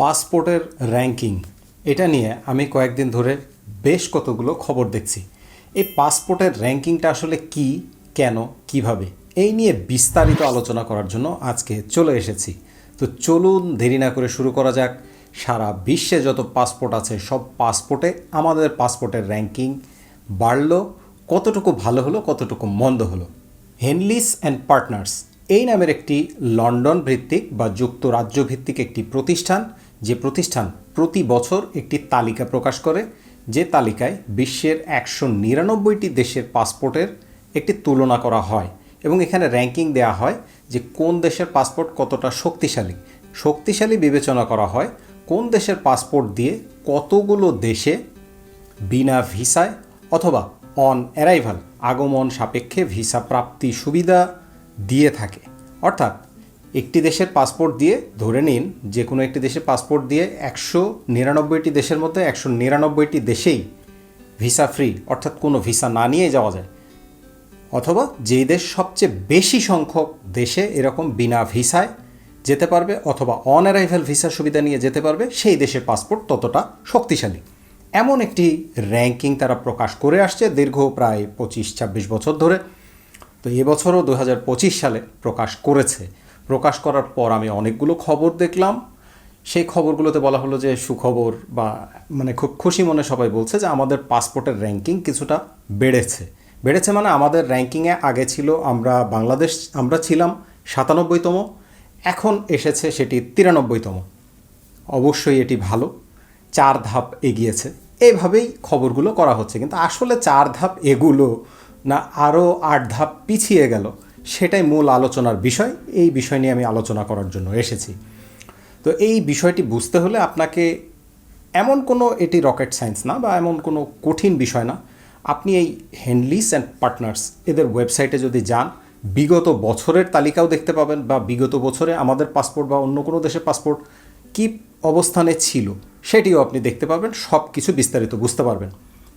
পাসপোর্টের র্যাঙ্কিং এটা নিয়ে আমি কয়েকদিন ধরে বেশ কতগুলো খবর দেখছি। এই পাসপোর্টের র্যাঙ্কিংটা আসলে কি, কেন, কীভাবে, এই নিয়ে বিস্তারিত আলোচনা করার জন্য আজকে চলে এসেছি। তো চলুন দেরি না করে শুরু করা যাক। সারা বিশ্বে যত পাসপোর্ট আছে, সব পাসপোর্টে আমাদের পাসপোর্টের র্যাঙ্কিং বাড়লো, কতটুকু ভালো হলো, কতটুকু মন্দ হলো। হেনলিস অ্যান্ড পার্টনার্স এই নামের একটি লন্ডন ভিত্তিক বা যুক্তরাজ্য ভিত্তিক একটি প্রতিষ্ঠান যে প্রতিষ্ঠান প্রতি বছর একটি তালিকা প্রকাশ করে, যে তালিকায় বিশ্বের একশো নিরানব্বইটি দেশের পাসপোর্টের একটি তুলনা করা হয় এবং এখানে র্যাঙ্কিং দেওয়া হয় যে কোন দেশের পাসপোর্ট কতটা শক্তিশালী। শক্তিশালী বিবেচনা করা হয় কোন দেশের পাসপোর্ট দিয়ে কতগুলো দেশে বিনা ভিসায় অথবা অন অ্যারাইভাল আগমন সাপেক্ষে ভিসা প্রাপ্তি সুবিধা দিয়ে থাকে। অর্থাৎ একটি দেশের পাসপোর্ট দিয়ে ধরে নিন, যে কোনো একটি দেশের পাসপোর্ট দিয়ে একশো নিরানব্বইটি দেশের মধ্যে একশো নিরানব্বইটি দেশেই ভিসা ফ্রি অর্থাৎ কোনো ভিসা না নিয়ে যাওয়া যায়। অথবা যেই দেশ সবচেয়ে বেশি সংখ্যক দেশে এরকম বিনা ভিসায় যেতে পারবে অথবা অন অ্যারাইভাল ভিসা সুবিধা নিয়ে যেতে পারবে, সেই দেশের পাসপোর্ট ততটা শক্তিশালী। এমন একটি র্যাঙ্কিং তারা প্রকাশ করে আসছে দীর্ঘ প্রায় পঁচিশ ছাব্বিশ বছর ধরে। তো এবছরও দু হাজার পঁচিশ সালে প্রকাশ করেছে। প্রকাশ করার পর আমি অনেকগুলো খবর দেখলাম। সেই খবরগুলোতে বলা হলো যে সুখবর বা মানে খুব খুশি মনে সবাই বলছে যে আমাদের পাসপোর্টের র্যাঙ্কিং কিছুটা বেড়েছে। বেড়েছে মানে আমাদের র্যাঙ্কিংয়ে আগে ছিল আমরা বাংলাদেশ, আমরা ছিলাম সাতানব্বইতম, এখন এসেছে সেটি তিরানব্বইতম। অবশ্যই এটি ভালো, চার ধাপ এগিয়েছে। এইভাবেই খবরগুলো করা হচ্ছে। কিন্তু আসলে চার ধাপ এগুলো না, আরও আট ধাপ পিছিয়ে গেল। সেটাই মূল আলোচনার বিষয়। এই বিষয় নিয়ে আমি আলোচনা করার জন্য এসেছি। তো এই বিষয়টি বুঝতে হলে আপনাকে এমন কোনো এটি রকেট সায়েন্স না বা এমন কোনো কঠিন বিষয় না। আপনি এই হেনলিস অ্যান্ড পার্টনার্স এদের ওয়েবসাইটে যদি যান, বিগত বছরের তালিকাও দেখতে পাবেন বা বিগত বছরে আমাদের পাসপোর্ট বা অন্য কোনো দেশের পাসপোর্ট কী অবস্থানে ছিল সেটিও আপনি দেখতে পাবেন সব কিছু বিস্তারিত বুঝতে পারবেন।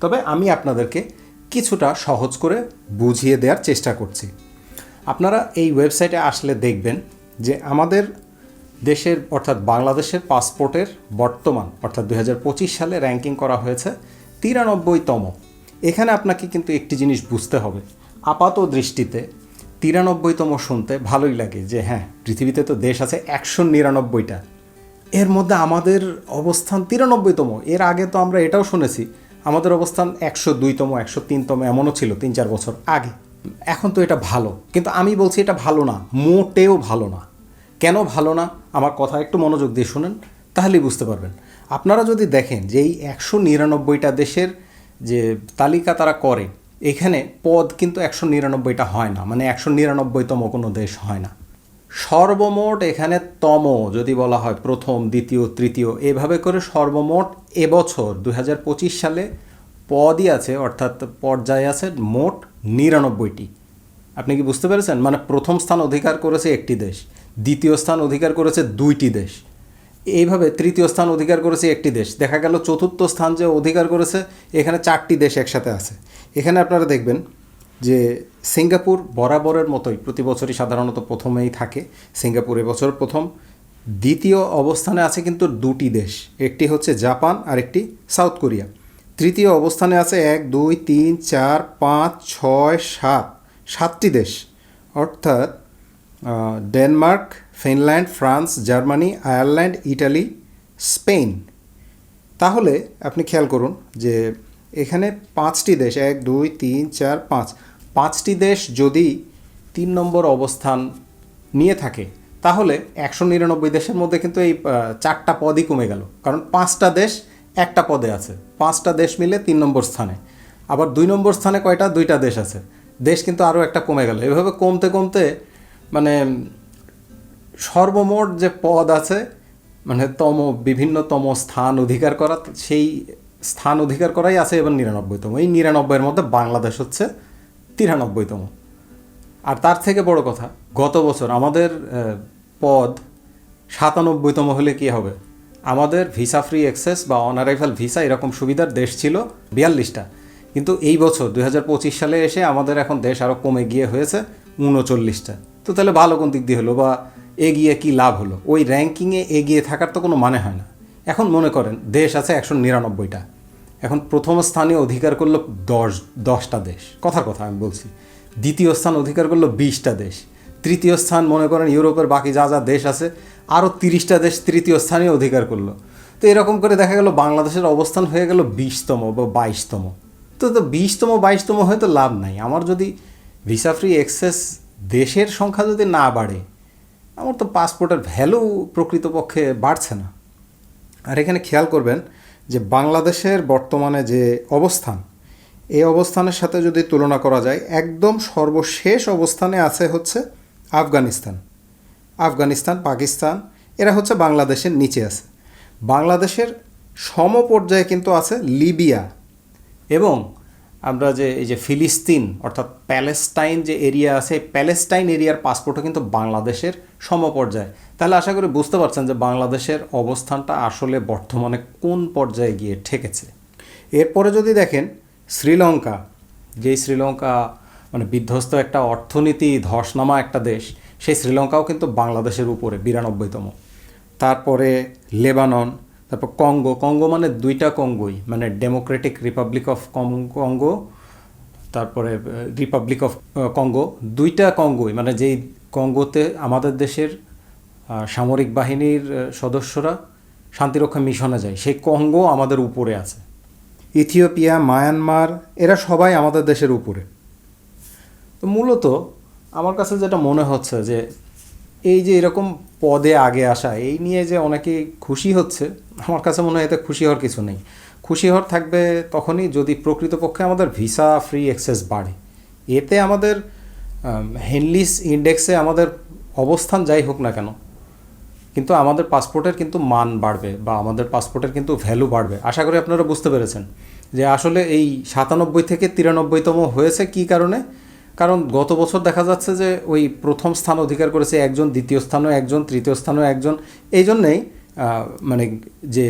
তবে আমি আপনাদেরকে কিছুটা সহজ করে বুঝিয়ে দেওয়ার চেষ্টা করছি। আপনারা এই ওয়েবসাইটে আসলে দেখবেন যে আমাদের দেশের অর্থাৎ বাংলাদেশের পাসপোর্টের বর্তমান, অর্থাৎ দু হাজার পঁচিশ সালে র্যাঙ্কিং করা হয়েছে তিরানব্বইতম। এখানে আপনাকে কিন্তু একটি জিনিস বুঝতে হবে। আপাত দৃষ্টিতে তিরানব্বইতম শুনতে ভালোই লাগে যে হ্যাঁ পৃথিবীতে তো দেশ আছে একশো নিরানব্বইটা। এর মধ্যে আমাদের অবস্থান তিরানব্বইতম। এর আগে তো আমরা এটাও শুনেছি, আমাদের অবস্থান একশো দুইতম, একশো তিনতম এমনও ছিল তিন চার বছর আগে। এখন তো এটা ভালো, কিন্তু আমি বলছি এটা ভালো না, মোটেও ভালো না। কেন ভালো না? আমার কথা একটু মনোযোগ দিয়ে শুনেন, তাহলেই বুঝতে পারবেন। আপনারা যদি দেখেন যে এই একশো নিরানব্বইটা দেশের যে তালিকা তারা করে, এখানে পদ কিন্তু একশো নিরানব্বইটা হয় না মানে একশো নিরানব্বইতম কোনো দেশ হয় না। সর্বমোট এখানে তম, যদি বলা হয় প্রথম, দ্বিতীয়, তৃতীয়, এভাবে করে সর্বমোট এবছর দু হাজার পঁচিশ সালে পদই আছে, অর্থাৎ পর্যায়ে আছে মোট নিরানব্বইটি। আপনি কি বুঝতে পেরেছেন? মানে প্রথম স্থান অধিকার করেছে একটি দেশ, দ্বিতীয় স্থান অধিকার করেছে দুইটি দেশ। এইভাবে তৃতীয় স্থান অধিকার করেছে একটি দেশ। দেখা গেল চতুর্থ স্থান যে অধিকার করেছে, এখানে চারটি দেশ একসাথে আছে। এখানে আপনারা দেখবেন যে সিঙ্গাপুর বরাবরের মতোই, প্রতি বছরই সাধারণত প্রথমেই থাকে। সিঙ্গাপুর এবছর প্রথম। দ্বিতীয় অবস্থানে আছে কিন্তু দুটি দেশ, একটি হচ্ছে জাপান আর একটি সাউথ কোরিয়া। তৃতীয় অবস্থানে আছে এক, দুই, তিন, চার, পাঁচ, ছয়, সাত। সাতটি দেশ। অর্থাৎ Denmark, Finland, France, Germany, Ireland, Italy, Spain. তাহলে আপনি খেয়াল করুন যে এখানে পাঁচটি দেশ, এক, দুই, তিন, চার, পাঁচ। পাঁচটি দেশ যদি তিন নম্বর অবস্থান নিয়ে থাকে, তাহলে একশো নিরানব্বই দেশের মধ্যে কিন্তু এই চারটা পদই কমে গেল। কারণ পাঁচটা দেশ একটা পদে আছে। পাঁচটা দেশ মিলে তিন নম্বর স্থানে। আবার দুই নম্বর স্থানে কয়টা? দুইটা দেশ আছে। দেশ কিন্তু আরও একটা কমে গেল। এভাবে কমতে কমতে মানে সর্বমোট যে পদ আছে মানে তম, বিভিন্নতম স্থান অধিকার করা, সেই স্থান অধিকার করাই আছে এবার নিরানব্বইতম। এই নিরানব্বইয়ের মধ্যে বাংলাদেশ হচ্ছে তিরানব্বইতম। আর তার থেকে বড় কথা, গত বছর আমাদের পদ সাতানব্বইতম হলে কি হবে? আমাদের ভিসা ফ্রি অ্যাক্সেস বা অনারাইভাল ভিসা এরকম সুবিধার দেশ ছিল বিয়াল্লিশটা। কিন্তু এই বছর দুই হাজার পঁচিশ সালে এসে আমাদের এখন দেশ আরও কমে গিয়ে হয়েছে উনচল্লিশটা। তো তাহলে ভালো কোন দিক দিয়ে হলো বা এগিয়ে কি লাভ হলো? ওই র্যাঙ্কিংয়ে এগিয়ে থাকার তো কোনো মানে হয় না। এখন মনে করেন দেশ আছে একশো নিরানব্বইটা। এখন প্রথম স্থানে অধিকার করল দশ, দশটা দেশ। কথার কথা আমি বলছি। দ্বিতীয় স্থান অধিকার করল বিশটা দেশ। তৃতীয় স্থান মনে করেন ইউরোপের বাকি যা যা দেশ আছে আরও তিরিশটা দেশ তৃতীয় স্থানে অধিকার করল। তো এরকম করে দেখা গেল বাংলাদেশের অবস্থান হয়ে গেল বিশতম বা বাইশতম। তো তো বিশতম, বাইশতম হয়তো লাভ নাই। আমার যদি ভিসা ফ্রি এক্সেস দেশের সংখ্যা যদি না বাড়ে, আমার তো পাসপোর্টের ভ্যালু প্রকৃতপক্ষে বাড়ছে না। আর এখানে খেয়াল করবেন যে বাংলাদেশের বর্তমানে যে অবস্থান, এই অবস্থানের সাথে যদি তুলনা করা যায়, একদম সর্বশেষ অবস্থানে আছে হচ্ছে আফগানিস্তান। আফগানিস্তান, পাকিস্তান, এরা হচ্ছে বাংলাদেশের নিচে আছে। বাংলাদেশের সমপর্যায়ে কিন্তু আছে লিবিয়া এবং আমরা যে এই যে ফিলিস্তিন, অর্থাৎ প্যালেস্টাইন যে এরিয়া আছে প্যালেস্টাইন এরিয়ার পাসপোর্টও কিন্তু বাংলাদেশের সমপর্যায়ে। তাহলে আশা করি বুঝতে পারছেন যে বাংলাদেশের অবস্থানটা আসলে বর্তমানে কোন পর্যায়ে গিয়ে ঠেকেছে। এরপরে যদি দেখেন শ্রীলঙ্কা, যেই শ্রীলঙ্কা মানে বিধ্বস্ত একটা অর্থনীতি ধসনামা একটা দেশ সেই শ্রীলঙ্কাও কিন্তু বাংলাদেশের উপরে, বিরানব্বইতম। তারপরে লেবানন, তারপর কঙ্গো। কঙ্গো মানে দুইটা কঙ্গোই মানে ডেমোক্রেটিক রিপাবলিক অফ কঙ্গো তারপরে রিপাবলিক অফ কঙ্গো দুইটা কঙ্গোই মানে যেই কঙ্গোতে আমাদের দেশের সামরিক বাহিনীর সদস্যরা শান্তিরক্ষা মিশনে যায়, সেই কঙ্গো আমাদের উপরে আছে। ইথিওপিয়া, মায়ানমার, এরা সবাই আমাদের দেশের উপরে। তো মূলত আমার কাছে যেটা মনে হচ্ছে যে এই যে এরকম পদে আগে আসা, এই নিয়ে যে অনেকে খুশি হচ্ছে, আমার কাছে মনে হয় এতে খুশি হওয়ার কিছু নেই। খুশি হওয়ার থাকবে তখনই যদি প্রকৃতপক্ষে আমাদের ভিসা ফ্রি অ্যাক্সেস বাড়ে। এতে আমাদের হেনলিস ইন্ডেক্সে আমাদের অবস্থান যাই হোক না কেন, কিন্তু আমাদের পাসপোর্টের কিন্তু মান বাড়বে বা আমাদের পাসপোর্টের কিন্তু ভ্যালু বাড়বে। আশা করি আপনারা বুঝতে পেরেছেন যে আসলে এই সাতানব্বই থেকে তিরানব্বইতম হয়েছে কি কারণে? কারণ গত বছর দেখা যাচ্ছে যে ওই প্রথম স্থান অধিকার করেছে একজন, দ্বিতীয় স্থানও একজন, তৃতীয় স্থানও একজন। এই জন্যেই মানে যে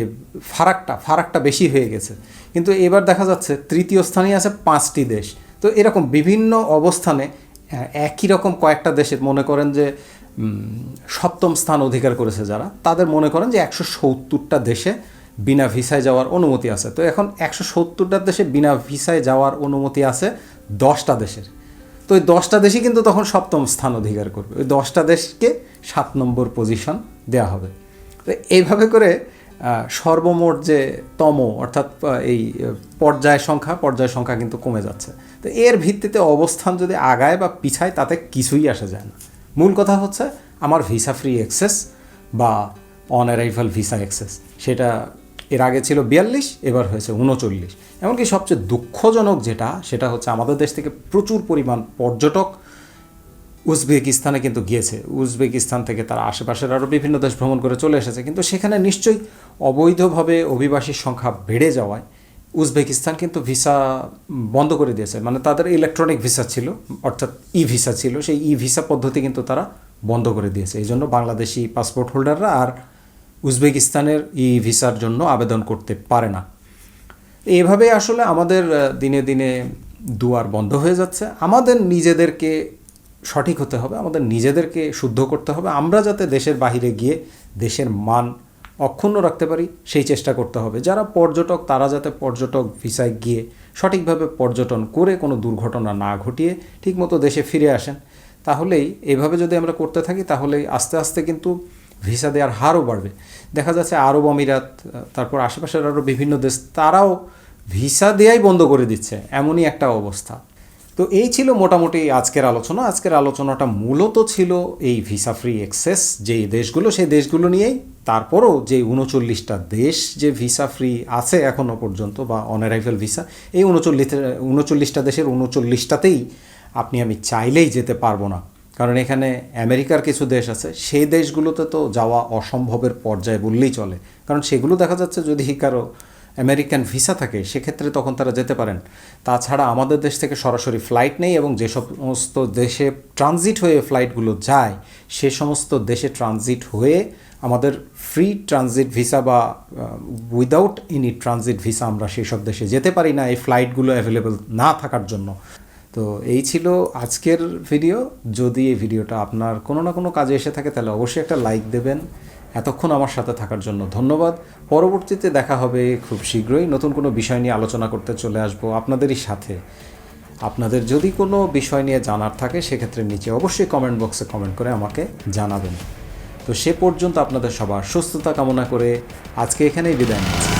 ফারাকটা ফারাকটা বেশি হয়ে গেছে। কিন্তু এবার দেখা যাচ্ছে তৃতীয় স্থানে আছে পাঁচটি দেশ। তো এরকম বিভিন্ন অবস্থানে একই রকম কয়েকটা দেশের মনে করেন যে সপ্তম স্থান অধিকার করেছে যারা, তাদের মনে করেন যে একশো সত্তরটা দেশে বিনা ভিসায় যাওয়ার অনুমতি আছে। তো এখন একশো সত্তরটা দেশে বিনা ভিসায় যাওয়ার অনুমতি আছে দশটা দেশের। তো ওই দশটা দেশই কিন্তু তখন সপ্তম স্থান অধিকার করবে। ওই দশটা দেশকে সাত নম্বর পজিশন দেওয়া হবে। তো এইভাবে করে সর্বমোট যে তম, অর্থাৎ এই পর্যায় সংখ্যা পর্যায় সংখ্যা কিন্তু কমে যাচ্ছে। তো এর ভিত্তিতে অবস্থান যদি আগায় বা পিছায়, তাতে কিছুই আসা যায় না। মূল কথা হচ্ছে, আমার ভিসা ফ্রি অ্যাক্সেস বা অন অ্যারাইভাল ভিসা অ্যাক্সেস সেটা এর আগে ছিল বিয়াল্লিশ, এবার হয়েছে উনচল্লিশ এমনকি সবচেয়ে দুঃখজনক যেটা, সেটা হচ্ছে আমাদের দেশ থেকে প্রচুর পরিমাণ পর্যটক উজবেকিস্তানে কিন্তু গিয়েছে। উজবেকিস্তান থেকে তারা আশেপাশের আরও বিভিন্ন দেশ ভ্রমণ করে চলে এসেছে। কিন্তু সেখানে নিশ্চয়ই অবৈধভাবে অভিবাসীর সংখ্যা বেড়ে যাওয়ায় উজবেকিস্তান কিন্তু ভিসা বন্ধ করে দিয়েছে। মানে তাদের ইলেকট্রনিক ভিসা ছিল, অর্থাৎ ই ভিসা ছিল। সেই ই ভিসা পদ্ধতি কিন্তু তারা বন্ধ করে দিয়েছে। এই জন্য বাংলাদেশি পাসপোর্ট হোল্ডাররা আর উজবেকিস্তানের ই ভিসার জন্য আবেদন করতে পারে না। এভাবে আসলে আমাদের দিনে দিনে দুয়ার বন্ধ হয়ে যাচ্ছে। আমাদের নিজেদেরকে সঠিক হতে হবে, আমাদের নিজেদেরকে শুদ্ধ করতে হবে। আমরা যাতে দেশের বাইরে গিয়ে দেশের মান অক্ষুণ্ণ রাখতে পারি, সেই চেষ্টা করতে হবে। যারা পর্যটক, তারা যাতে পর্যটক ভিসায় গিয়ে সঠিকভাবে পর্যটন করে কোনো দুর্ঘটনা না ঘটিয়ে ঠিকমতো দেশে ফিরে আসেন। তাহলেই, এভাবে যদি আমরা করতে থাকি তাহলে আস্তে আস্তে কিন্তু ভিসা দেওয়ার হারও বাড়বে। দেখা যাচ্ছে আরব আমিরাত, তারপর আশেপাশের আরও বিভিন্ন দেশ, তারাও ভিসা দেয়াই বন্ধ করে দিচ্ছে, এমনই একটা অবস্থা। তো এই ছিল মোটামুটি আজকের আলোচনা। আজকের আলোচনাটা মূলত ছিল এই ভিসা ফ্রি এক্সেস যেই দেশগুলো, সেই দেশগুলো নিয়েই। তারপরও যে উনচল্লিশটা দেশ যে ভিসা ফ্রি আছে এখনও পর্যন্ত, বা অনারাইভেল ভিসা, এই উনচল্লিশ, উনচল্লিশটা দেশের উনচল্লিশটাতেই আপনি, আমি চাইলেই যেতে পারব না। কারণ এখানে আমেরিকার কিছু দেশ আছে, সেই দেশগুলোতে তো যাওয়া অসম্ভবের পর্যায়ে বললেই চলে। কারণ সেগুলো দেখা যাচ্ছে যদি কারও আমেরিকান ভিসা থাকে, সেক্ষেত্রে তখন তারা যেতে পারেন। তাছাড়া আমাদের দেশ থেকে সরাসরি ফ্লাইট নেই এবং যে সমস্ত দেশে ট্রানজিট হয়ে ফ্লাইটগুলো যায়, সে সমস্ত দেশে ট্রানজিট হয়ে আমাদের ফ্রি ট্রানজিট ভিসা বা উইদাউট এনি ট্রানজিট ভিসা আমরা সেই সব দেশে যেতে পারি না। এই ফ্লাইটগুলো অ্যাভেলেবেল না থাকার জন্য। তো এই ছিল আজকের ভিডিও যদি এই ভিডিওটা আপনার কোনো না কোনো কাজে এসে থাকে, তাহলে অবশ্যই একটা লাইক দেবেন। এতক্ষণ আমার সাথে থাকার জন্য ধন্যবাদ। পরবর্তীতে দেখা হবে খুব শীঘ্রই। নতুন কোনো বিষয় নিয়ে আলোচনা করতে চলে আসব আপনাদেরই সাথে। আপনাদের যদি কোনো বিষয় নিয়ে জানার থাকে, সেক্ষেত্রে নিচে অবশ্যই কমেন্ট বক্সে কমেন্ট করে আমাকে জানাবেন। তো সে পর্যন্ত আপনাদের সবার সুস্থতা কামনা করে আজকে এখানেই বিদায় নিচ্ছি।